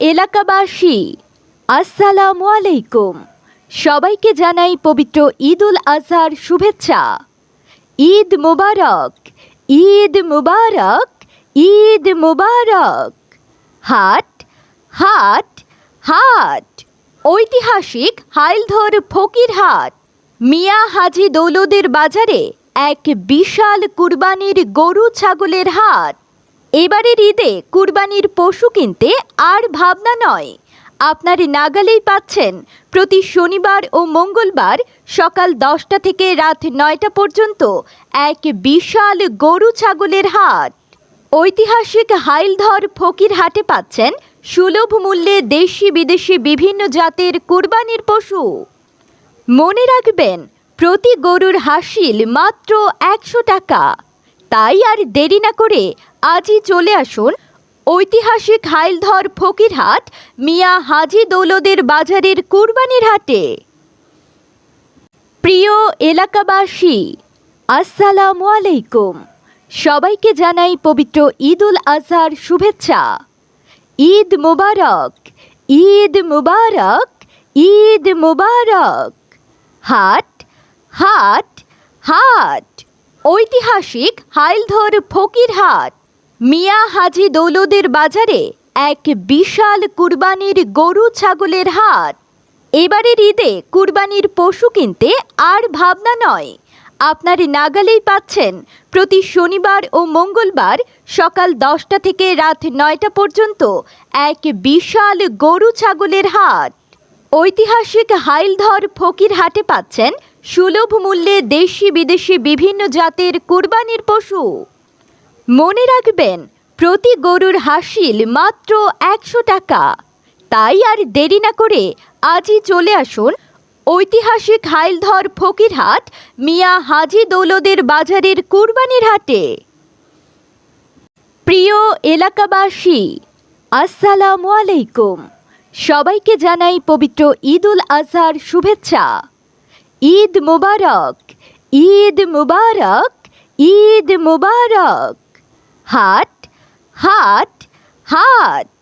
এলাকাবাসী, আসসালামু আলাইকুম। সবাইকে জানাই পবিত্র ঈদ উল আজহার শুভেচ্ছা। ঈদ মুবারক ঈদ মুবারক ঈদ মুবারক। হাট হাট হাট। ঐতিহাসিক হাইলধর ফকিরহাট মিয়া হাজি দৌলদের বাজারে এক বিশাল কুরবানির গরু ছাগলের হাট। এবারের ঈদে কুরবানির পশু কিনতে আর ভাবনা নয়। আপনার নাগালেই পাচ্ছেন। প্রতি শনিবার ও মঙ্গলবার সকাল দশটা থেকে রাত নয়টা পর্যন্ত এক বিশাল গরু ছাগলের হাট। ঐতিহাসিক হাইলধর ফকির হাটে পাচ্ছেন সুলভ মূল্যে দেশি বিদেশি বিভিন্ন জাতের কুরবানির পশু। মনে রাখবেন, প্রতি গরুর হাসিল মাত্র একশো টাকা। তাই আর দেরি না করে আজই চলে আসুন ঐতিহাসিক হাইলধর ফকিরহাট মিয়া হাজি দৌলদের বাজারের কুরবানির হাটে। প্রিয় এলাকাবাসী, আসসালামু আলাইকুম। সবাইকে জানাই পবিত্র ঈদ উল আজহার শুভেচ্ছা। ঈদ মুবারক ঈদ মুবারক ঈদ মুবারক। হাট হাট হাট। ঐতিহাসিক হাইলধর ফকিরহাট। মিয়া হাজি দৌলদের বাজারে এক বিশাল কুরবানির গরু ছাগলের হাট। এবারের ঈদে কুরবানির পশু কিনতে আর ভাবনা নয়। আপনার নাগালেই পাচ্ছেন প্রতি শনিবার ও মঙ্গলবার সকাল দশটা থেকে রাত নয়টা পর্যন্ত এক বিশাল গরু ছাগলের হাট। ঐতিহাসিক হাইলধর ফকির হাটে পাচ্ছেন সুলভ মূল্যে দেশি বিদেশি বিভিন্ন জাতের কুরবানির পশু। মনে রাখবেন, প্রতি গরুর হাসিল মাত্র একশো টাকা। তাই আর দেরি না করে আজই চলে আসুন ঐতিহাসিক হাইলধর ফকিরহাট মিয়া হাজি দৌলদের বাজারের কুরবানির হাটে। প্রিয় এলাকাবাসী, আসসালামু আলাইকুম। সবাইকে জানাই পবিত্র ঈদ উল আজহার শুভেচ্ছা। ঈদ মুবারক ঈদ মুবারক ঈদ মুবারক। হাট হাট হাট।